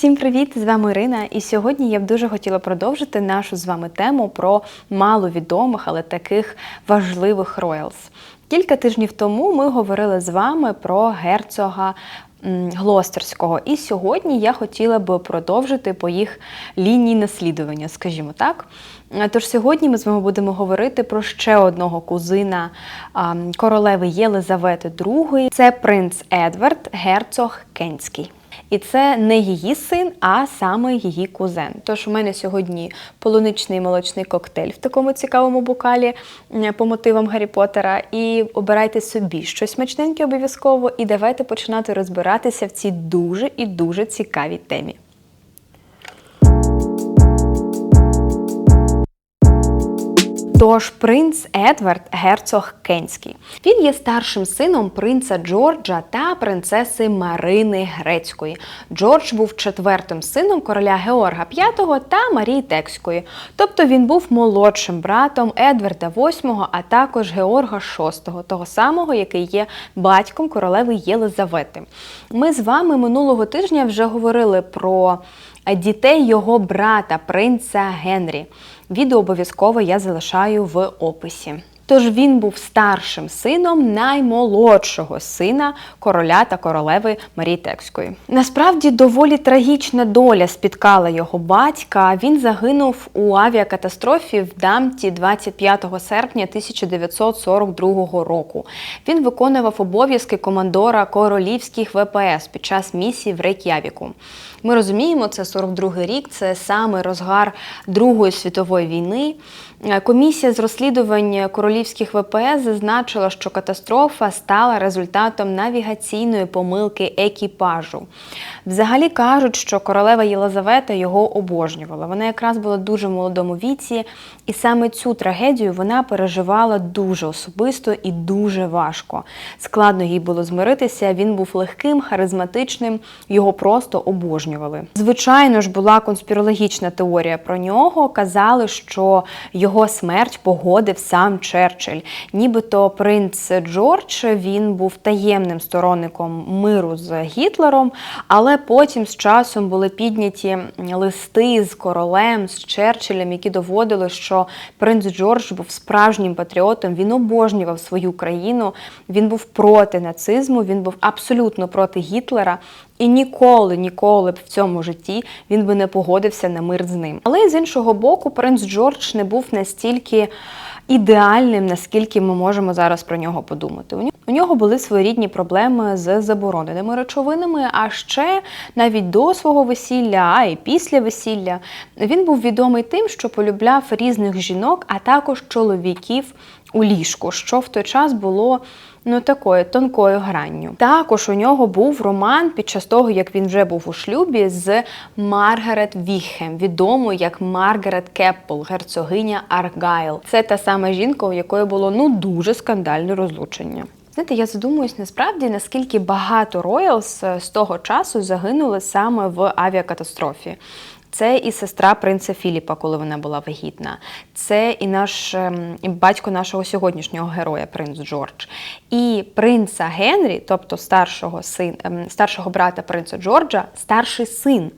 Всім привіт! З вами Ірина. І сьогодні я б дуже хотіла продовжити нашу з вами тему про маловідомих, але таких важливих роялс. Кілька тижнів тому ми говорили з вами про герцога Глостерського. І сьогодні я хотіла би продовжити по їх лінії наслідування, скажімо так. Е, Тож сьогодні ми з вами будемо говорити про ще одного кузина королеви Єлизавети II. Це принц Едвард, герцог Кенський. І це не її син, а саме її кузен. Тож у мене сьогодні полуничний молочний коктейль в такому цікавому бокалі по мотивам Гаррі Поттера. І обирайте собі щось смачненьке обов'язково. І давайте починати розбиратися в цій дуже і дуже цікавій темі. Тож принц Едвард герцог Кенський. Він є старшим сином принца Джорджа та принцеси Марини Грецької. Джордж був четвертим сином короля Георга V та Марії Текської. Тобто він був молодшим братом Едварда VIII, а також Георга VI, того самого, який є батьком королеви Єлизавети. Ми з вами минулого тижня вже говорили про дітей його брата, принца Генрі. Відео обов'язково я залишаю в описі. Тож він був старшим сином наймолодшого сина короля та королеви Марії Текської. Насправді доволі трагічна доля спіткала його батька. Він загинув у авіакатастрофі в Дамті 25 серпня 1942 року. Він виконував обов'язки командора королівських ВПС під час місії в Рейк'явіку. Ми розуміємо, це 42-й рік, це саме розгар Другої світової війни. Е, Комісія з розслідувань королівських ВПС зазначила, що катастрофа стала результатом навігаційної помилки екіпажу. Взагалі кажуть, що королева Єлизавета його обожнювала. Вона якраз була дуже в молодому віці, і саме цю трагедію вона переживала дуже особисто і дуже важко. Складно їй було змиритися. Він був легким, харизматичним, його просто обожнювали. Звичайно ж, була конспірологічна теорія про нього. Казали, що його смерть погодив сам Черчилль. Нібито принц Джордж він був таємним сторонником миру з Гітлером, але потім з часом були підняті листи з королем, з Черчиллем, які доводили, що принц Джордж був справжнім патріотом. Він обожнював свою країну. Він був проти нацизму, він був абсолютно проти Гітлера. І ніколи, ніколи б в цьому житті він би не погодився на мир з ним. Але з іншого боку, принц Джордж не був настільки ідеальним, наскільки ми можемо зараз про нього подумати. У нього- були своєрідні проблеми з забороненими речовинами, а ще навіть до свого весілля, а і після весілля він був відомий тим, що полюбляв різних жінок, а також чоловіків у ліжку, що в той час було ну такою тонкою гранню. Також у нього був роман під час того, як він вже був у шлюбі з Маргарет Віхем, відомою як Маргарет Кеппл, герцогиня Аргайл. Це та сама жінка, у якої було ну дуже скандальне розлучення. Знаєте, я задумуюсь насправді, наскільки багато роялс е, з того часу загинули саме в авіакатастрофі. Це і сестра принца Філіпа, коли вона була вагітна. Це і наш ем, і батько нашого сьогоднішнього героя, принц Джордж. І принца Генрі, тобто старшого син, ем, старшого брата принца Джорджа, старший син.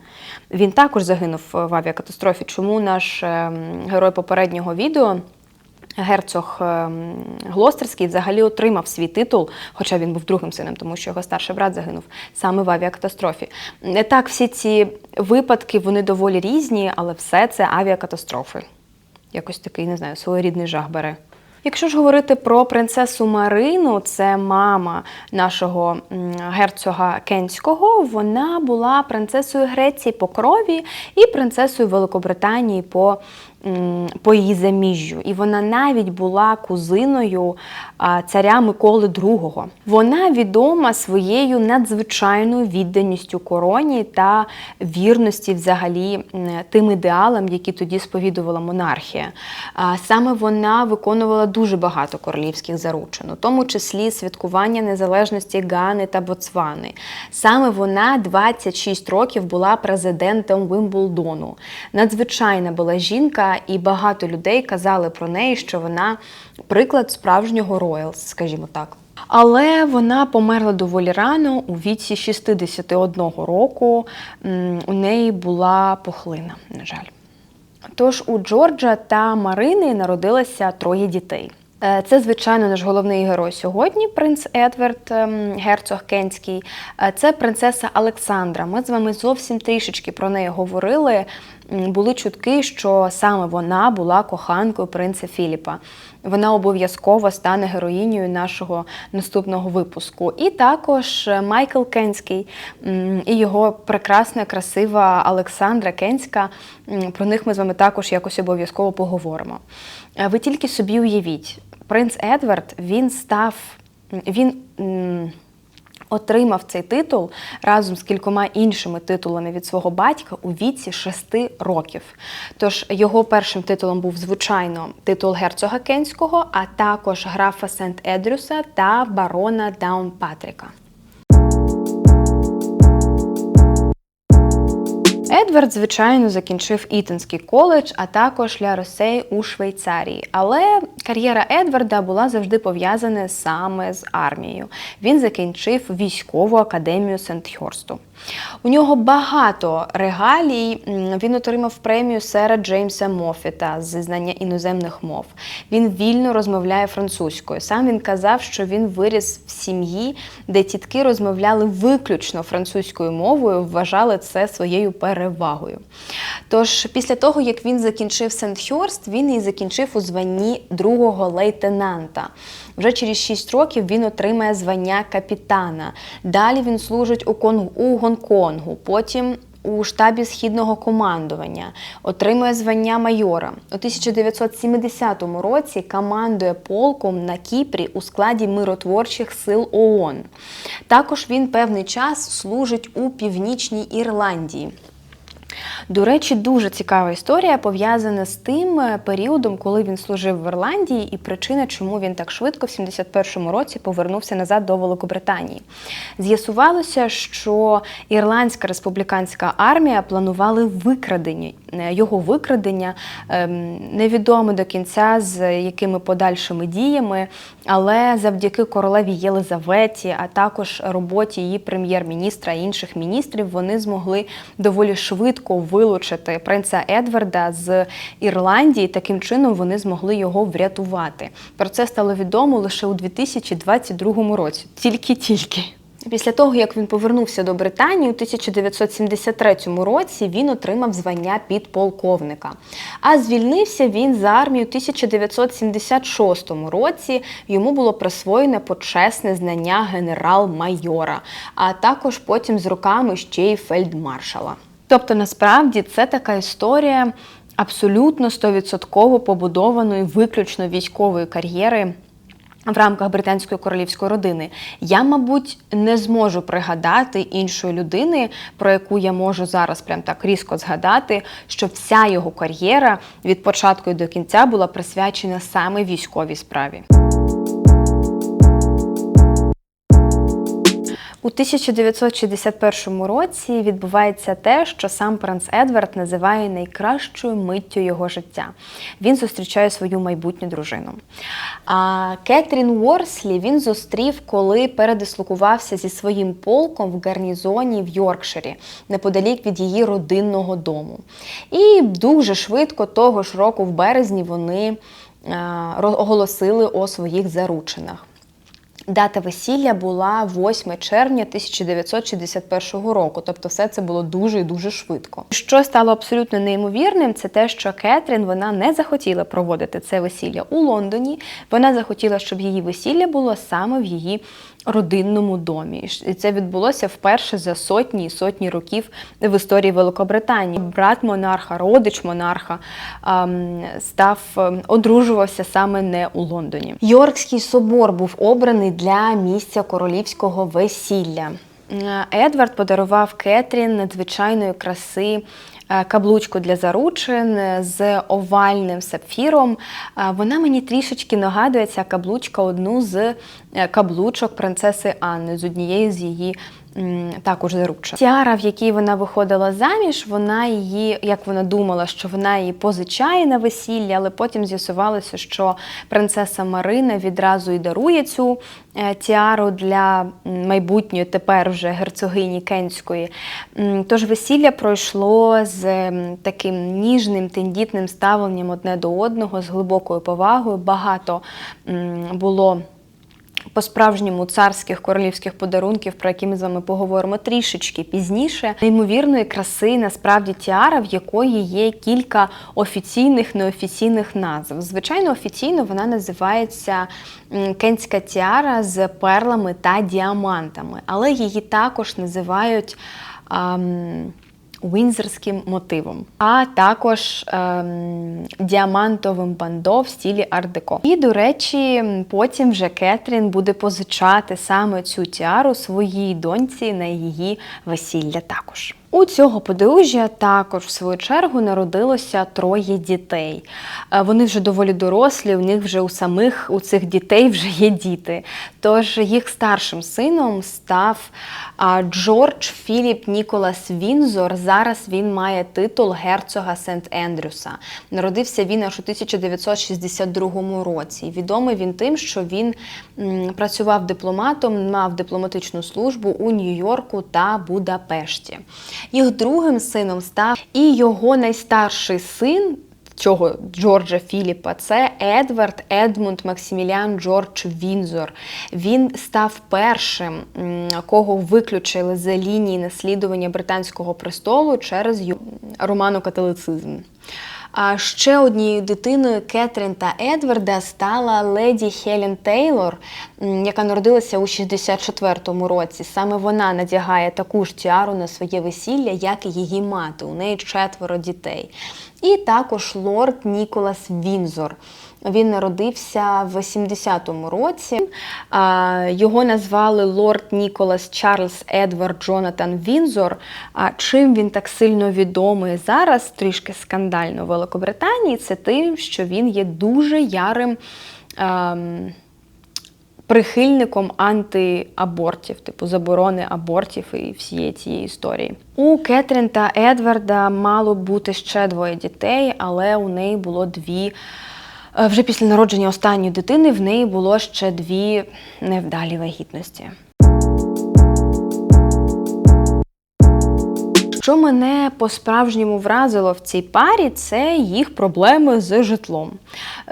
Він також загинув в авіакатастрофі. Чому наш ем, герой попереднього відео? Герцог ем, Глостерський взагалі отримав свій титул, хоча він був другим сином, тому що його старший брат загинув саме в авіакатастрофі. Так всі ці випадки вони доволі різні, але все це авіакатастрофи. Якось такий, не знаю, своєрідний жах бере. Якщо ж говорити про принцесу Марину, це мама нашого герцога Кенського, вона була принцесою Греції по крові і принцесою Великобританії по, по її заміжжю. І вона навіть була кузиною царя Миколи II. Вона відома своєю надзвичайною відданістю короні та вірності взагалі тим ідеалам, які тоді сповідувала монархія. Саме вона виконувала дуже багато королівських заручин, у тому числі святкування незалежності Гани та Боцвани. Саме вона 26 років була президентом Вимблдону. Надзвичайна була жінка, і багато людей казали про неї, що вона приклад справжнього роялс, скажімо так. Але вона померла доволі рано, у віці 61 року. У неї була пухлина, на жаль. Тож у Джорджа та Марини народилося троє дітей. Е, Це, звичайно, наш головний герой сьогодні, принц Едвард, ем, герцог Кенський. Е, Це принцеса Олександра. Ми з вами зовсім трішечки про неї говорили. Були чутки, що саме вона була коханкою принца Філіпа. Вона обов'язково стане героїнею нашого наступного випуску. І також е, Майкл Кенський і його прекрасна, красива Олександра Кенська. Про них ми з вами також якось обов'язково поговоримо. Е, Ви тільки собі уявіть, принц Едвард він став. Він отримав цей титул разом з кількома іншими титулами від свого батька у віці 6 років. Тож його першим титулом був, звичайно, титул герцога Кенського, а також графа Сент Едрюса та барона Даунпатріка. Едвард, звичайно, закінчив Ітонський коледж, а також Ля Росей у Швейцарії. Але кар'єра Едварда була завжди пов'язана саме з армією. Він закінчив військову академію Сент-Хьорсту. У нього багато регалій. Він отримав премію сера Джеймса Мофіта зі знання іноземних мов. Він вільно розмовляє французькою. Сам він казав, що він виріс в сім'ї, де тітки розмовляли виключно французькою мовою, вважали це своєю перевагою. Тож, після того, як він закінчив Сент-Хьорст, він і закінчив у званні другого лейтенанта. Вже через 6 років він отримає звання капітана. Далі він служить у, Кон... у Гонконгу, потім у штабі східного командування, отримує звання майора. У 1970 році командує полком на Кіпрі у складі миротворчих сил ООН. Також він певний час служить у Північній Ірландії. До речі, дуже цікава історія пов'язана з тим е, періодом, коли він служив в Ірландії, і причина, чому він так швидко в 71-му році повернувся назад до Великобританії. З'ясувалося, що ірландська республіканська армія планували викрадення. Е, Його викрадення ем, невідомо до кінця з якими подальшими діями, але завдяки королеві Єлизаветі, а також роботі її прем'єр-міністра і інших міністрів, вони змогли доволі швидко вилучити принца Едварда з Ірландії. Таким чином вони змогли його врятувати. Про це стало відомо лише у 2022 році. Тільки-тільки. Після того, як він повернувся до Британії, у 1973 році він отримав звання підполковника. А звільнився він з армії у 1976 році. Йому було присвоєне почесне знання генерал-майора, а також потім з роками ще й фельдмаршала. Тобто, насправді, це така історія абсолютно 100% побудованої виключно військової кар'єри в рамках британської королівської родини. Я, мабуть, не зможу пригадати іншої людини, про яку я можу зараз прям так різко згадати, що вся його кар'єра від початку до кінця була присвячена саме військовій справі. У 1961 році відбувається те, що сам принц Едвард називає найкращою миттю його життя. Він зустрічає свою майбутню дружину. А Кетрін Уорслі він зустрів, коли передислокувався зі своїм полком в гарнізоні в Йоркширі, неподалік від її родинного дому. І дуже швидко того ж року, в березні, вони е, оголосили о своїх заручинах. Дата весілля була 8 червня 1961 року, тобто все це було дуже і дуже швидко. Що стало абсолютно неймовірним, це те, що Кетрін вона не захотіла проводити це весілля у Лондоні. Вона захотіла, щоб її весілля було саме в її родинному домі. І це відбулося вперше за сотні і сотні років в історії Великобританії. Брат монарха, родич монарха став ем, одружувався саме не у Лондоні. Йоркський собор був обраний для місця королівського весілля. Е, Едвард подарував Кетрін надзвичайної краси е, каблучку для заручин з овальним сапфіром. Е, Вона мені трішечки нагадує ця каблучка одну з каблучок принцеси Анни, з однієї з її також заручена. Тіара, в якій вона виходила заміж, вона її, як вона думала, що вона її позичає на весілля, але потім з'ясувалося, що принцеса Марина відразу і дарує цю е, тіару для майбутньої тепер вже герцогині Кенської. Тож весілля пройшло з таким ніжним, тендітним ставленням одне до одного, з глибокою повагою. Багато було по-справжньому царських королівських подарунків, про які ми з вами поговоримо трішечки пізніше. Неймовірної краси насправді тіара, в якої є кілька офіційних неофіційних назв. Звичайно, офіційно вона називається кенська тіара з перлами та діамантами, але її також називають. ам, Вінзерським мотивом, а також ем, діамантовим бандо в стілі арт-деко. І, до речі, потім вже Кетрін буде позичати саме цю тіару своїй доньці на її весілля також. У цього подружжя також, в свою чергу, народилося троє дітей. Е, Вони вже доволі дорослі, у них вже у самих у цих дітей вже є діти. Тож їх старшим сином став Джордж Філіп Ніколас Вінзор. Зараз він має титул герцога Сент Ендрюса. Народився він аж у 1962 році. Відомий він тим, що він працював дипломатом, мав дипломатичну службу у Нью-Йорку та Будапешті. Їх другим сином став і його найстарший син. Цього Джорджа Філіпа це Едвард Едмунд Максиміліан Джордж Вінзор. Він став першим, кого виключили за лінії наслідування британського престолу через романо-католицизм. А ще однією дитиною Кетрін та Едварда стала леді Хелен Тейлор, яка народилася у 64-му році. Саме вона надягає таку ж тіару на своє весілля, як і її мати. У неї четверо дітей. І також лорд Ніколас Вінзор. Він народився в 80-му році. Його назвали лорд Ніколас Чарльз Едвард Джонатан Вінзор. А чим він так сильно відомий зараз, трішки скандально в Великобританії, це тим, що він є дуже ярим. Прихильником антиабортів, типу заборони абортів і всієї цієї історії. У Кетрін та Едварда мало бути ще двоє дітей, але у неї було дві. е, Вже після народження останньої дитини в неї було ще дві невдалі вагітності. Що мене по-справжньому вразило в цій парі, це їх проблеми з житлом.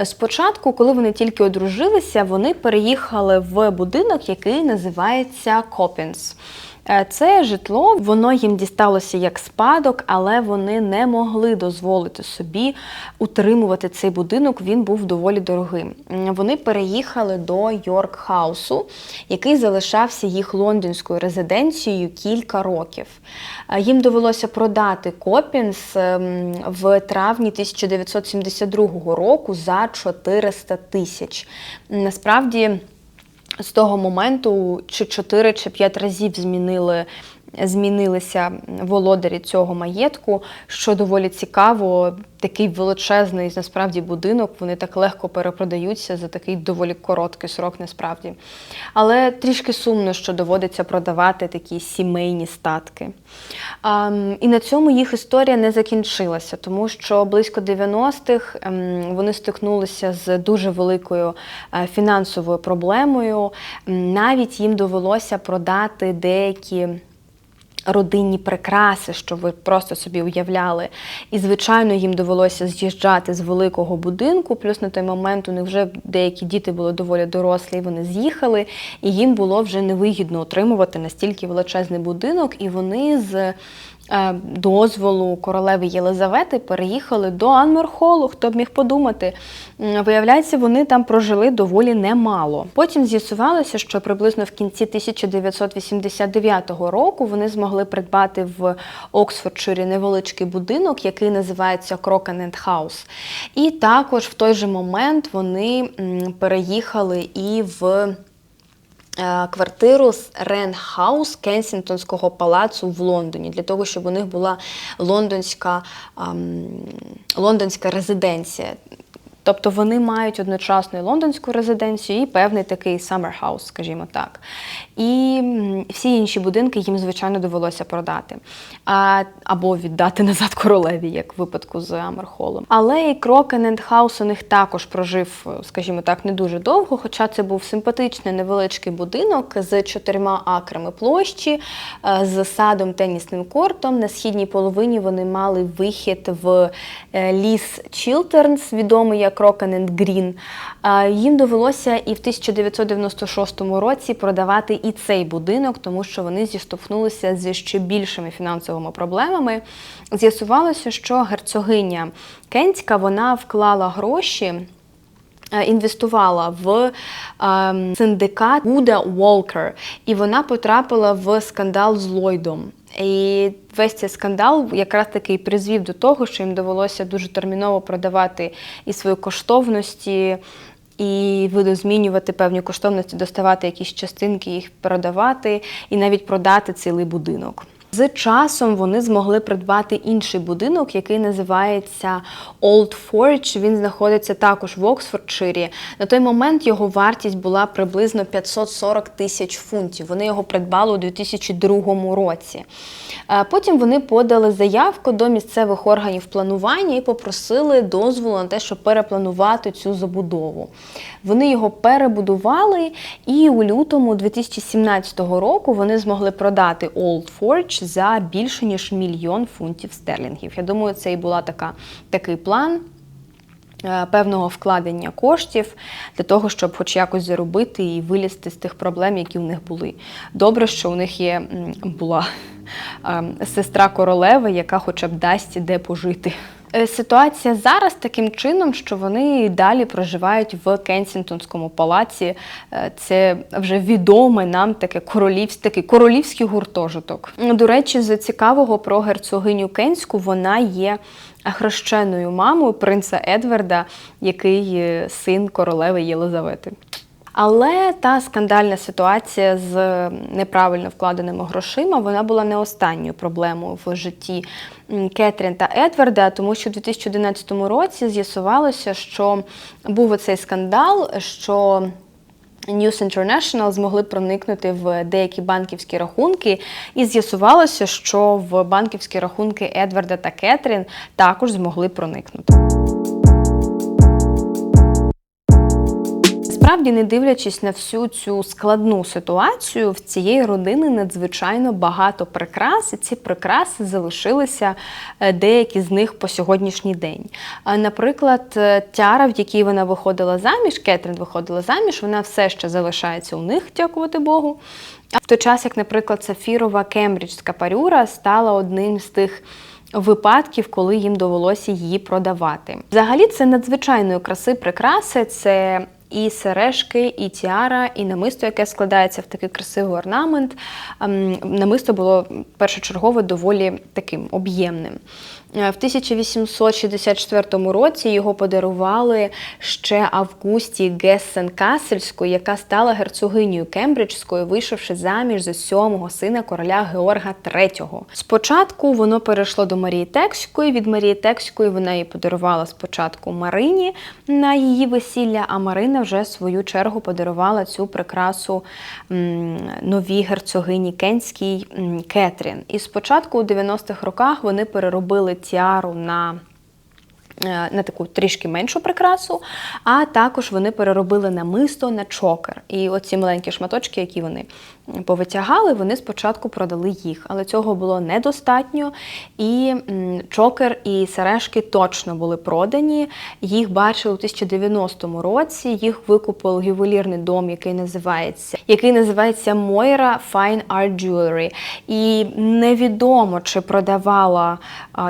Спочатку, коли вони тільки одружилися, вони переїхали в будинок, який називається Копінс. Е, Це житло, воно їм дісталося як спадок, але вони не могли дозволити собі утримувати цей будинок. Він був доволі дорогим. Вони переїхали до Йорк Хаусу, який залишався їх лондонською резиденцією кілька років. Е, Їм довелося продати Копінс ем, в травні 1972 року за 400 тисяч. Насправді. З того моменту чи 4 чи 5 разів змінили, змінилися володарі цього маєтку, що доволі цікаво. Такий величезний насправді будинок, вони так легко перепродаються за такий доволі короткий срок, насправді. Але трішки сумно, що доводиться продавати такі сімейні статки. А, і на цьому їх історія не закінчилася, тому що близько 90-х ем, вони стикнулися з дуже великою е, фінансовою проблемою. Навіть їм довелося продати деякі родинні прикраси, що ви просто собі уявляли. І, звичайно, їм довелося з'їжджати з великого будинку. Плюс на той момент у них вже деякі діти були доволі дорослі, і вони з'їхали, і їм було вже невигідно отримувати настільки величезний будинок, і вони з. Е, Дозволу королеви Єлизавети переїхали до Анмерхолу. Хто б міг подумати? Виявляється, вони там прожили доволі немало. Потім з'ясувалося, що приблизно в кінці 1989 року вони змогли придбати в Оксфордширі невеличкий будинок, який називається Крокенент Хаус. І також в той же момент вони переїхали і в квартиру з Рен Хаус Кенсінгтонського палацу в Лондоні, для того, щоб у них була лондонська, лондонська резиденція. Тобто вони мають одночасно і лондонську резиденцію і певний такий summer house, скажімо так. І всі інші будинки їм, звичайно, довелося продати а, або віддати назад королеві, як в випадку з Амерхолом. Але і Крокененд Хаус у них також прожив, скажімо так, не дуже довго, хоча це був симпатичний невеличкий будинок з чотирма акрами площі, е, з садом, тенісним кортом. На східній половині вони мали вихід в е, ліс Чілтернс, відомий як Крокененд Грін. Е, Їм довелося і в 1996 році продавати і цей будинок, тому що вони зіштовхнулися з ще більшими фінансовими проблемами. З'ясувалося, що герцогиня Кентська вона вклала гроші. е, Інвестувала в ем, синдикат Гуда Волкер, і вона потрапила в скандал з Ллойдом. І весь цей скандал якраз таки призвів до того, що їм довелося дуже терміново продавати і свої коштовності, і видозмінювати певні коштовності, доставати якісь частинки, їх продавати, і навіть продати цілий будинок. З часом вони змогли придбати інший будинок, який називається Old Forge. Він знаходиться також в Оксфордширі. На той момент його вартість була приблизно 540 тисяч фунтів. Вони його придбали у 2002 році. Е, Потім вони подали заявку до місцевих органів планування і попросили дозволу на те, щоб перепланувати цю забудову. Вони його перебудували, і у лютому 2017 року вони змогли продати Old Forge за більше ніж мільйон фунтів стерлінгів. Я думаю, це і була така такий план. Е, Певного вкладення коштів для того, щоб хоч якось заробити і вилізти з тих проблем, які в них були. Добре, що у них є була ем, сестра королеви, яка хоча б дасть де пожити. Е, Ситуація зараз таким чином, що вони далі проживають в Кенсінгтонському палаці. Е, Це вже відоме нам таке королівський, такий королівський гуртожиток. До речі, з цікавого про герцогиню Кенську вона є хрещеною мамою принца Едварда, який син королеви Єлизавети. Але та скандальна ситуація з неправильно вкладеними грошима вона була не останньою проблемою в житті Кетрін та Едварда, тому що в 2011 році з'ясувалося, що був оцей скандал, що News International змогли проникнути в деякі банківські рахунки, і з'ясувалося, що в банківські рахунки Едварда та Кетрін також змогли проникнути. Насправді, не дивлячись на всю цю складну ситуацію, в цієї родини надзвичайно багато прикрас, і ці прикраси залишилися е, деякі з них по сьогоднішній день. Наприклад, е, тяра, в якій вона виходила заміж, Кетрін виходила заміж, вона все ще залишається у них, дякувати Богу. А в той час, як, наприклад, сафірова кембриджська парюра стала одним з тих випадків, коли їм довелося її продавати. Взагалі, це надзвичайної краси прикраси. Це і сережки, і тіара, і намисто, яке складається в такий красивий орнамент. Ем, Намисто було першочергово доволі таким об'ємним. Е, В 1864 році його подарували ще Августі Гессен Касельської, яка стала герцогинею Кембриджською, вийшовши заміж за сьомого сина короля Георга III. Спочатку воно перейшло до Марії Текської. Від Марії Текської вона її подарувала спочатку Марині на її весілля, а Марина вже в свою чергу подарувала цю прикрасу новій герцогині Кенській Кетрін. І спочатку у 90-х роках вони переробили тіару на е, на таку трішки меншу прикрасу, а також вони переробили намисто на чокер. І оці маленькі шматочки, які вони повитягали, вони спочатку продали їх. Але цього було недостатньо. І чокер і сережки точно були продані. Їх бачили у 1090 році. Їх викупив ювелірний дом, який називається, який називається Moira Fine Art Jewelry. І невідомо, чи продавала,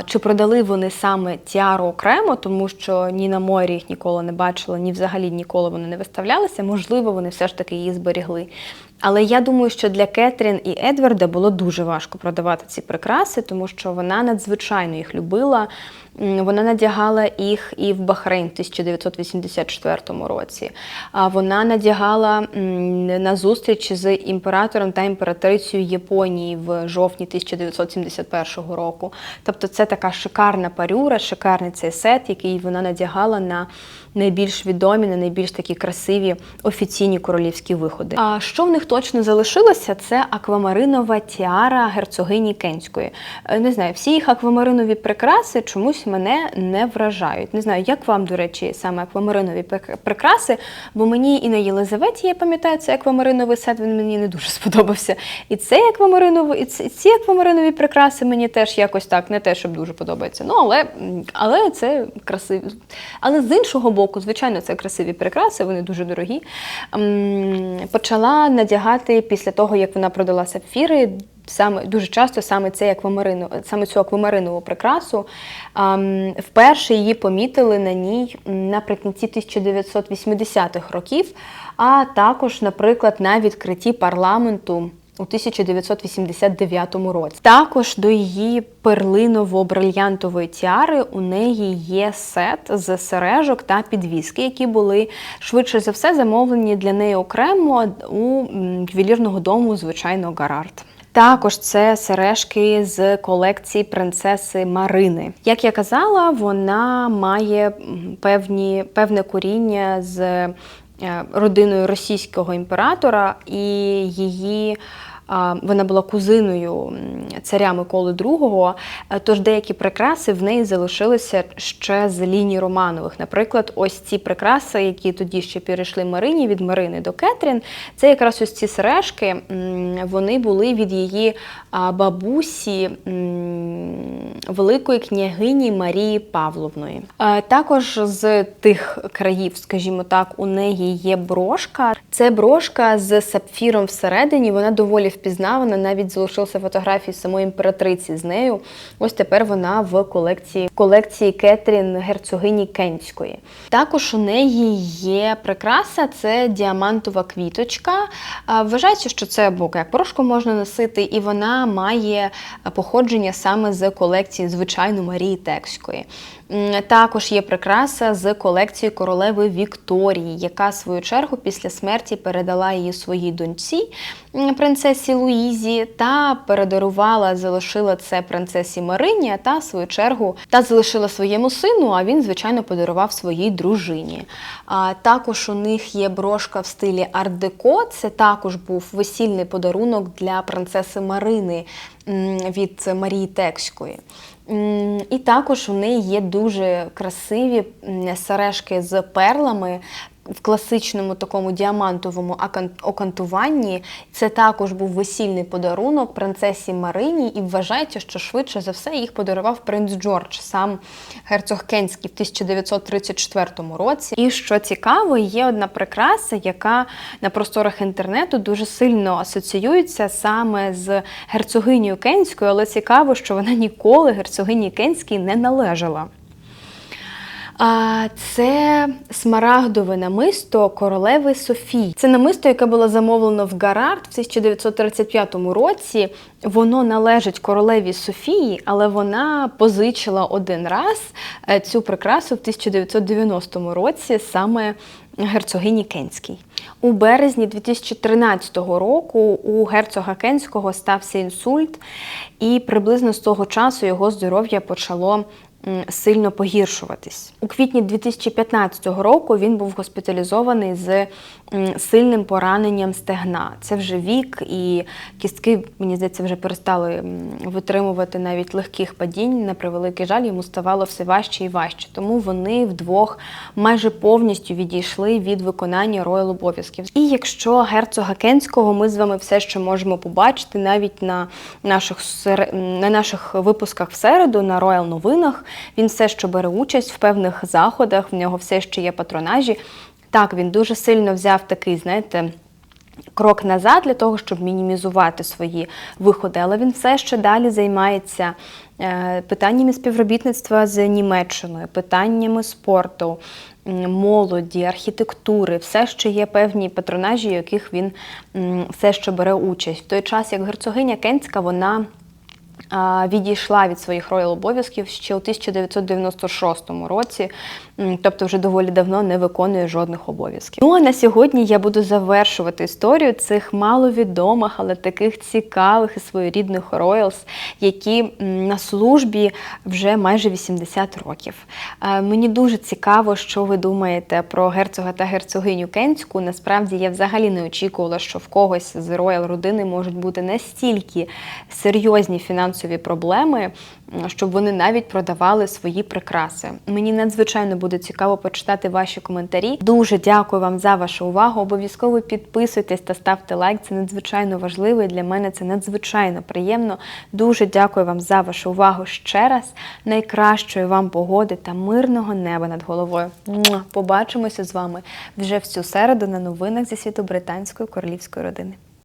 чи продали вони саме тіару окремо, тому що ні на морі їх ніколи не бачила, ні взагалі ніколи вони не виставлялися. Можливо, вони все ж таки її зберігли. Але я думаю, що для Кетрін і Едварда було дуже важко продавати ці прикраси, тому що вона надзвичайно їх любила. Вона надягала їх і в Бахрейн в 1984 році. Вона надягала на зустріч з імператором та імператрицею Японії в жовтні 1971 року. Тобто це така шикарна парюра, шикарний цей сет, який вона надягала на найбільш відомі, на найбільш такі красиві офіційні королівські виходи. А що в них точно залишилося? Це аквамаринова тіара герцогині Кенської. Е, Не знаю, всі їх аквамаринові прикраси чомусь мене не вражають. Не знаю, як вам, до речі, саме аквамаринові прикраси, бо мені і на Єлизаветі, я пам'ятаю, цей аквамариновий сет, він мені не дуже сподобався. І цей аквамариновий, і ці- аквамаринові прикраси мені теж якось так, не те, щоб дуже подобається. Ну, але, але це красиві. Але з іншого боку, звичайно, це красиві прикраси, вони дуже дорогі. Почала надягати після того, як вона продала сапфіри. Саме дуже часто саме цей аквамарину, саме цю аквамаринову прикрасу. Вперше її помітили на ній наприкінці 1980-х років, а також, наприклад, на відкритті парламенту у 1989 році. Також до її перлиново-брильянтової тіари у неї є сет з сережок та підвіски, які були швидше за все замовлені для неї окремо у ювелірного дому, звичайно, Гарард. Також це сережки з колекції принцеси Марини. Як я казала, вона має певні, певне коріння з е, родиною російського імператора і її. Вона була кузиною царя Миколи II, е, тож деякі прикраси в неї залишилися ще з лінії Романових. Наприклад, ось ці прикраси, які тоді ще перейшли Марині від Марини до Кетрін, це якраз ось ці сережки, вони були від її бабусі великої княгині Марії Павловної. Е, Також з тих країв, скажімо так, у неї є брошка. Це брошка з сапфіром всередині. Вона доволі впізнавана. Навіть залишилися фотографії самої імператриці з нею. Ось тепер вона в колекції колекції Кетрін герцогині Кенської. Також у неї є прикраса, це діамантова квіточка. Вважається, що це або як брошку можна носити, і вона має походження саме з колекції звичайно Марії Текської. Також є прикраса з колекції королеви Вікторії, яка в свою чергу після смерті передала її своїй доньці, принцесі Луїзі, та передарувала, залишила це принцесі Марині, та в свою чергу та залишила своєму сину, а він, звичайно, подарував своїй дружині. А також у них є брошка в стилі арт-деко. Це також був весільний подарунок для принцеси Марини від Марії Текської. І також у неї є дуже красиві сережки з перлами в класичному такому діамантовому окантуванні. Це також був весільний подарунок принцесі Марині, і вважається, що швидше за все їх подарував принц Джордж, сам герцог Кенський в 1934 році. І що цікаво, є одна прикраса, яка на просторах інтернету дуже сильно асоціюється саме з герцогинею Кенською, але цікаво, що вона ніколи герцогині Кенській не належала. Це смарагдове намисто королеви Софії. Це намисто, яке було замовлено в Гарард в 1935 році. Воно належить королеві Софії, але вона позичила один раз е, цю прикрасу в 1990 році саме герцогині Кенській. У березні 2013 року у герцога Кенського стався інсульт, і приблизно з того часу його здоров'я почало сильно погіршуватись. У квітні 2015 року він був госпіталізований з сильним пораненням стегна. Це вже вік, і кістки, мені здається, вже перестали витримувати навіть легких падінь. На превеликий жаль, йому ставало все важче і важче. Тому вони вдвох майже повністю відійшли від виконання роял обов'язків. І якщо герцога Кенського ми з вами все ще можемо побачити навіть на наших на наших випусках в середу на роял новинах, він все ще бере участь в певних заходах. В нього все ще є патронажі. Так, він дуже сильно взяв такий, знаєте. Крок назад для того, щоб мінімізувати свої виходи, але він все ще далі займається е, питаннями співробітництва з Німеччиною, питаннями спорту, молоді, архітектури, все ще є певні патронажі, в яких він все ще бере участь. В той час, як герцогиня Кентська, вона відійшла від своїх роял обов'язків ще у 1996 році, тобто вже доволі давно не виконує жодних обов'язків. Ну а на сьогодні я буду завершувати історію цих маловідомих, але таких цікавих і своєрідних роялс, які на службі вже майже 80 років. Е, Мені дуже цікаво, що ви думаєте про герцога та герцогиню Кенську. Насправді я взагалі не очікувала, що в когось з роял родини можуть бути настільки серйозні фінансові проблеми, щоб вони навіть продавали свої прикраси. Мені надзвичайно буде цікаво почитати ваші коментарі. Дуже дякую вам за вашу увагу. Обов'язково підписуйтесь та ставте лайк. Це надзвичайно важливо і для мене це надзвичайно приємно. Дуже дякую вам за вашу увагу ще раз. Найкращої вам погоди та мирного неба над головою. Побачимося з вами вже в цю середу на новинах зі світу британської королівської родини.